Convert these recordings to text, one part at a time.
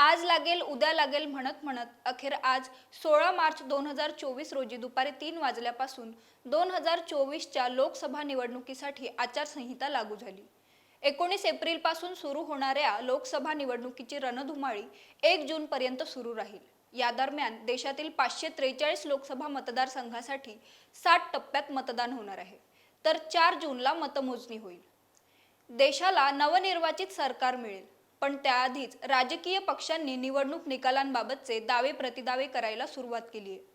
आज लागेल उद्या लागेल म्हणत म्हणत अखेर आज सोळा मार्च दोन हजार चोवीस रोजी दुपारी तीन वाजल्यापासून दोन हजार चोवीसच्या लोकसभा निवडणुकीसाठी आचारसंहिता लागू झाली. एकोणीस एप्रिलपासून सुरू होणाऱ्या लोकसभा निवडणुकीची रणधुमाळी एक जूनपर्यंत सुरू राहील. या दरम्यान देशातील पाचशे त्रेचाळीस लोकसभा मतदारसंघासाठी साठ टप्प्यात मतदान होणार आहे. तर चार जूनला मतमोजणी होईल. देशाला नवनिर्वाचित सरकार मिळेल. पण त्याआधीच राजकीय पक्षांनी निवडणूक निकालांबाबतचे दावे प्रतिदावे करायला सुरुवात केली आहे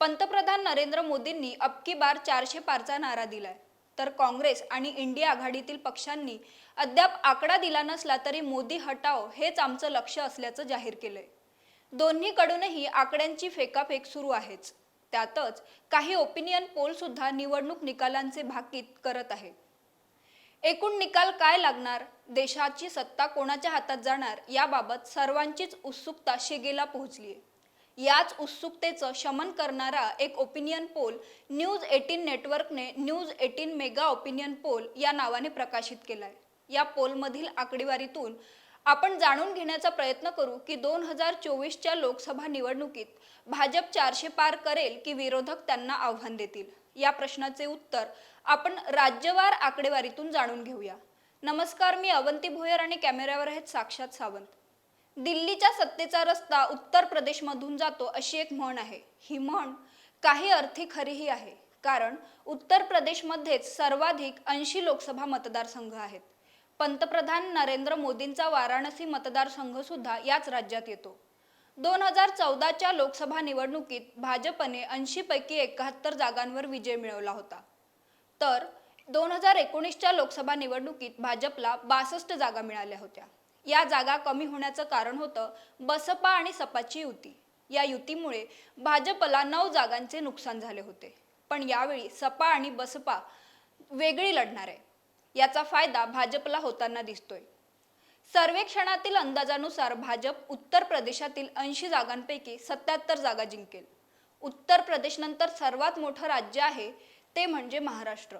पंतप्रधान नरेंद्र मोदींनी अबकी बार चारशे पारचा नारा दिलाय. तर काँग्रेस आणि इंडिया आघाडीतील पक्षांनी अद्याप आकडा दिला नसला तरी मोदी हटाव हेच आमचं लक्ष असल्याचं जाहीर केलंय. दोन्हीकडूनही आकड्यांची फेकाफेक सुरू आहेच. त्यातच काही ओपिनियन पोल सुद्धा निवडणूक निकालांचे भाकीत करत आहे एकूण निकाल काय लागणार? देशाची सत्ता कोणाच्या हातात जाणार? याबाबत सर्वांचीच उत्सुकता शिगेला पोहोचली आहे याच उत्सुकतेचं शमन करणारा एक opinion poll news eighteen नेटवर्कने news eighteen mega opinion poll या नावाने प्रकाशित केलाय. या पोलमधील आकडेवारीतून आपण जाणून घेण्याचा प्रयत्न करू की दोन हजार चोवीसच्या लोकसभा निवडणुकीत भाजप चारशे पार करेल की विरोधक त्यांना आव्हान देतील? या प्रश्नाचे उत्तर आपण राज्यवार आकडेवारीतून जाणून घेऊया. नमस्कार मी अवंती भोयर आणि कॅमेऱ्यावर आहेत साक्षात सावंत. दिल्लीच्या सत्तेचा रस्ता उत्तर प्रदेशमधून जातो अशी एक म्हण आहे. ही म्हण काही अर्थी खरीही आहे कारण उत्तर प्रदेशमध्येच सर्वाधिक ऐंशी लोकसभा मतदारसंघ आहेत. पंतप्रधान नरेंद्र मोदींचा वाराणसी मतदारसंघ सुद्धा याच राज्यात येतो. दोन हजार चौदाच्या लोकसभा निवडणुकीत भाजपने ऐंशीपैकी एकाहत्तर जागांवर विजय मिळवला होता. तर दोन हजार एकोणीसच्या लोकसभा निवडणुकीत भाजपला बासष्ट जागा मिळाल्या होत्या. या जागा कमी होण्याचं कारण होतं बसपा आणि सपाची युती. या युतीमुळे भाजपला नऊ जागांचे नुकसान झाले होते. पण यावेळी सपा आणि बसपा वेगळी लढणार. आहे याचा फायदा भाजपला होताना दिसतोय. सर्वेक्षणातील अंदाजानुसार भाजप उत्तर प्रदेशातील ऐंशी जागांपैकी सत्याहत्तर जागा जिंकेल. उत्तर प्रदेशनंतर सर्वात मोठं राज्य आहे ते म्हणजे महाराष्ट्र.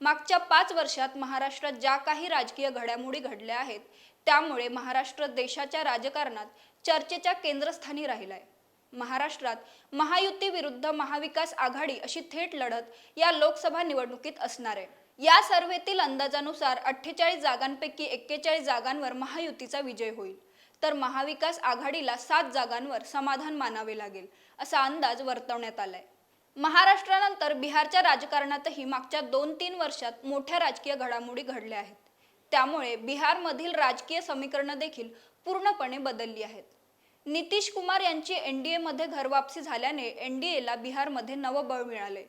मागच्या पाच वर्षात महाराष्ट्रात ज्या काही राजकीय घडामोडी घडल्या आहेत त्यामुळे महाराष्ट्र देशाच्या राजकारणात चर्चेच्या केंद्रस्थानी राहिलाय. महाराष्ट्रात महायुती विरुद्ध महाविकास आघाडी अशी थेट लढत या लोकसभा निवडणुकीत असणार आहे. या सर्वेतील अंदाजानुसार अठ्ठेचाळीस जागांपैकी एक्केचाळीस जागांवर महायुतीचा विजय होईल. तर महाविकास आघाडीला सात जागांवर समाधान मानावे लागेल असा अंदाज वर्तवण्यात आलाय. महाराष्ट्रानंतर बिहारच्या राजकारणातही मागच्या दोन तीन वर्षात मोठ्या राजकीय घडामोडी घडल्या आहेत. त्यामुळे बिहारमधील राजकीय समीकरणं देखील पूर्णपणे बदलली आहेत. नितीश कुमार यांची एनडीएमध्ये घरवापसी झाल्याने एनडीएला बिहारमध्ये नवबळ मिळाले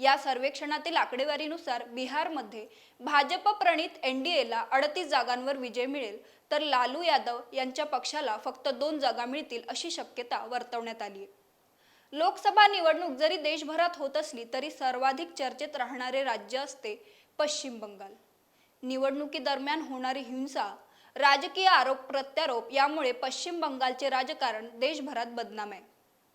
या सर्वेक्षणातील आकडेवारीनुसार बिहारमध्ये भाजप प्रणित एनडीएला अडतीस जागांवर विजय मिळेल तर लालू यादव यांच्या पक्षाला फक्त दोन जागा मिळतील अशी शक्यता वर्तवण्यात आली आहे लोकसभा निवडणूक जरी देशभरात होत असली तरी सर्वाधिक चर्चेत राहणारे राज्य असते पश्चिम बंगाल. निवडणुकीदरम्यान होणारी हिंसा राजकीय आरोप प्रत्यारोप यामुळे पश्चिम बंगालचे राजकारण देशभरात बदनाम आहे.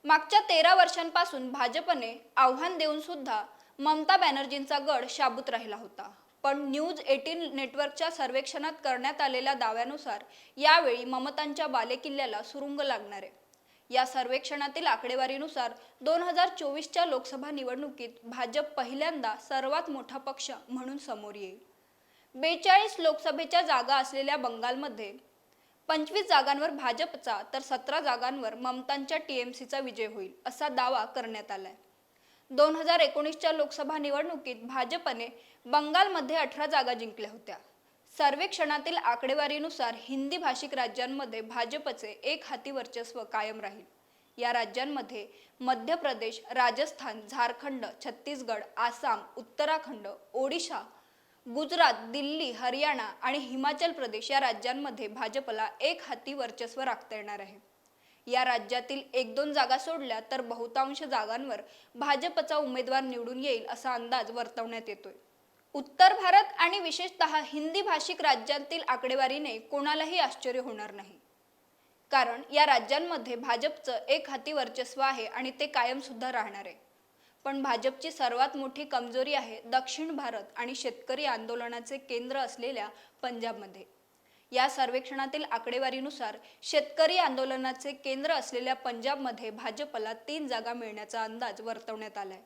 मागच्या तेरा वर्षांपासून भाजपने आव्हान देऊन सुद्धा ममता बॅनर्जींचा गड शाबूत राहिला होता. पण न्यूज एटीन नेटवर्कच्या सर्वेक्षणात करण्यात आलेल्या दाव्यानुसार यावेळी ममतांच्या बालेकिल्ल्याला सुरुंग लागणार. आहे या सर्वेक्षणातील आकडेवारीनुसार दोन हजार चोवीसच्या लोकसभा निवडणुकीत भाजप पहिल्यांदा सर्वात मोठा पक्ष म्हणून समोर येईल. बेचाळीस लोकसभेच्या जागा असलेल्या बंगालमध्ये पंचवीस जागांवर भाजपचा तर सतरा जागांवर ममतांच्या टीएमसीचा विजय होईल असा दावा करण्यात आलाय. दोन हजार एकोणीसच्या लोकसभा निवडणुकीत भाजपने बंगालमध्ये अठरा जागा जिंकल्या होत्या. सर्वेक्षणातील आकडेवारीनुसार हिंदी भाषिक राज्यांमध्ये भाजपचे एक हाती वर्चस्व कायम राहील. या राज्यांमध्ये मध्य प्रदेश राजस्थान झारखंड छत्तीसगड आसाम उत्तराखंड ओडिशा गुजरात दिल्ली हरियाणा आणि हिमाचल प्रदेश या राज्यांमध्ये भाजपला एक हाती वर्चस्व राखता येणार आहे. या राज्यातील एक दोन जागा सोडल्या तर बहुतांश जागांवर भाजपचा उमेदवार निवडून येईल असा अंदाज वर्तवण्यात येतोय. उत्तर भारत आणि विशेषतः हिंदी भाषिक राज्यांतील आकडेवारीने कोणालाही आश्चर्य होणार नाही. कारण या राज्यांमध्ये भाजपचं एक हाती वर्चस्व आहे आणि ते कायम सुद्धा राहणार आहे. पण भाजपची सर्वात मोठी कमजोरी आहे दक्षिण भारत आणि शेतकरी आंदोलनाचे केंद्र असलेल्या पंजाबमध्ये. या सर्वेक्षणातील आकडेवारीनुसार शेतकरी आंदोलनाचे केंद्र असलेल्या पंजाबमध्ये भाजपला तीन जागा मिळण्याचा अंदाज वर्तवण्यात आलाय.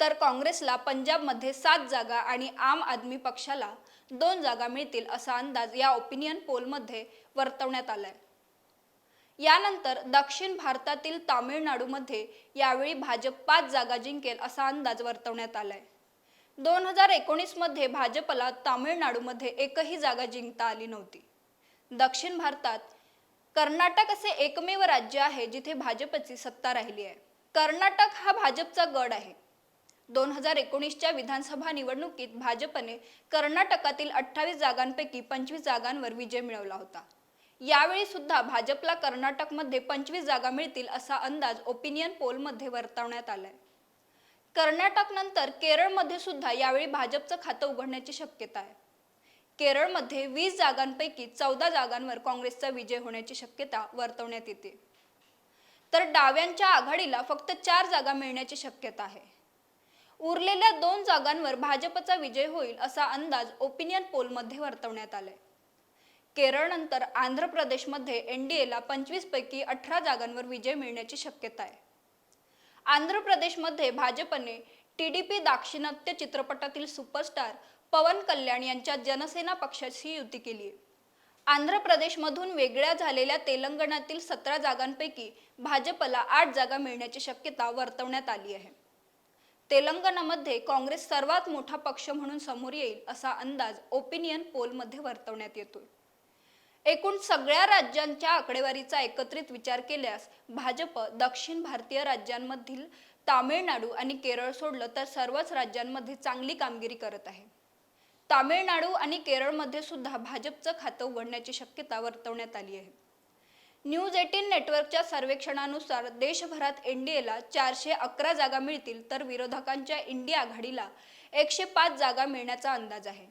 तर काँग्रेसला पंजाबमध्ये सात जागा आणि आम आदमी पक्षाला दोन जागा मिळतील असा अंदाज या ओपिनियन पोलमध्ये वर्तवण्यात आलाय. यानंतर दक्षिण भारतातील तामिळनाडूमध्ये यावेळी भाजप पाच जागा जिंकेल असा अंदाज वर्तवण्यात आलाय. दोन हजार एकोणीसमध्ये भाजपला तामिळनाडूमध्ये एकही जागा जिंकता आली नव्हती. दक्षिण भारतात कर्नाटक असे एकमेव राज्य आहे जिथे भाजपची सत्ता राहिली आहे. कर्नाटक हा भाजपचा गड आहे. दोन हजार एकोणीसच्या विधानसभा निवडणुकीत भाजपने कर्नाटकातील अठ्ठावीस जागांपैकी पंचवीस जागांवर विजय मिळवला होता. यावेळी सुद्धा भाजपला कर्नाटकमध्ये पंचवीस जागा मिळतील असा अंदाज ओपिनियन पोलमध्ये वर्तवण्यात आलाय. कर्नाटकनंतर केरळमध्ये सुद्धा यावेळी भाजपचं खातं उघडण्याची शक्यता आहे. केरळमध्ये वीस जागांपैकी चौदा जागांवर काँग्रेसचा विजय होण्याची शक्यता वर्तवण्यात येते. तर डाव्यांच्या आघाडीला फक्त चार जागा मिळण्याची शक्यता आहे. उरलेल्या दोन जागांवर भाजपचा विजय होईल असा अंदाज ओपिनियन पोलमध्ये वर्तवण्यात आलाय. केरळनंतर आंध्र प्रदेशमध्ये एन डी एला पंचवीसपैकी अठरा जागांवर विजय मिळण्याची शक्यता आहे. आंध्र प्रदेशमध्ये भाजपने टी डी पी दाक्षिणात्य चित्रपटातील सुपरस्टार पवन कल्याण यांच्या जनसेना पक्षाशी युती केली. आहे आंध्र प्रदेशमधून वेगळ्या झालेल्या तेलंगणातील सतरा जागांपैकी भाजपला आठ जागा मिळण्याची शक्यता वर्तवण्यात आली आहे. तेलंगणामध्ये काँग्रेस सर्वात मोठा पक्ष म्हणून समोर येईल असा अंदाज ओपिनियन पोलमध्ये वर्तवण्यात येतोय. एकूण सगळ्या राज्यांच्या आकडेवारीचा एकत्रित विचार केल्यास भाजप दक्षिण भारतीय राज्यांमधील तामिळनाडू आणि केरळ सोडलं तर सर्वच राज्यांमध्ये चांगली कामगिरी करत आहे. तामिळनाडू आणि केरळमध्ये सुद्धा भाजपचं खातं उघडण्याची शक्यता वर्तवण्यात आली आहे. न्यूज एटीन नेटवर्कच्या सर्वेक्षणानुसार देशभरात एनडीएला चारशे अकरा जागा मिळतील तर विरोधकांच्या इंडिया आघाडीला एकशे पाच जागा मिळण्याचा अंदाज आहे.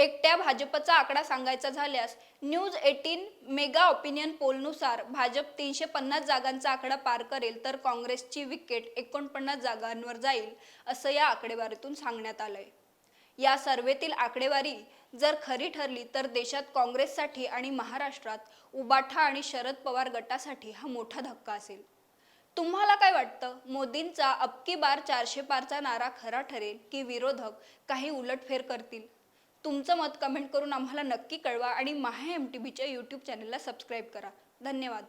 एकट्या भाजपचा आकडा सांगायचा झाल्यास न्यूज एटीन मेगा ओपिनियन पोलनुसार भाजप तीनशे पन्नास जागांचा आकडा पार करेल तर काँग्रेसची विकेट एकोणपन्नास जागांवर जाईल असं या आकडेवारीतून सांगण्यात आलंय. या सर्वेतील आकडेवारी जर खरी ठरली तर देशात काँग्रेससाठी आणि महाराष्ट्रात उबाठा आणि शरद पवार गटासाठी हा मोठा धक्का असेल. तुम्हाला काय वाटतं? मोदींचा अबकी बार चारशे पारचा नारा खरा ठरेल की विरोधक काही उलटफेर करतील? तुमचं मत कमेंट करून आम्हाला नक्की कळवा आणि महा एम टी बीच्या यूट्यूब चॅनलला सबस्क्राईब करा. धन्यवाद.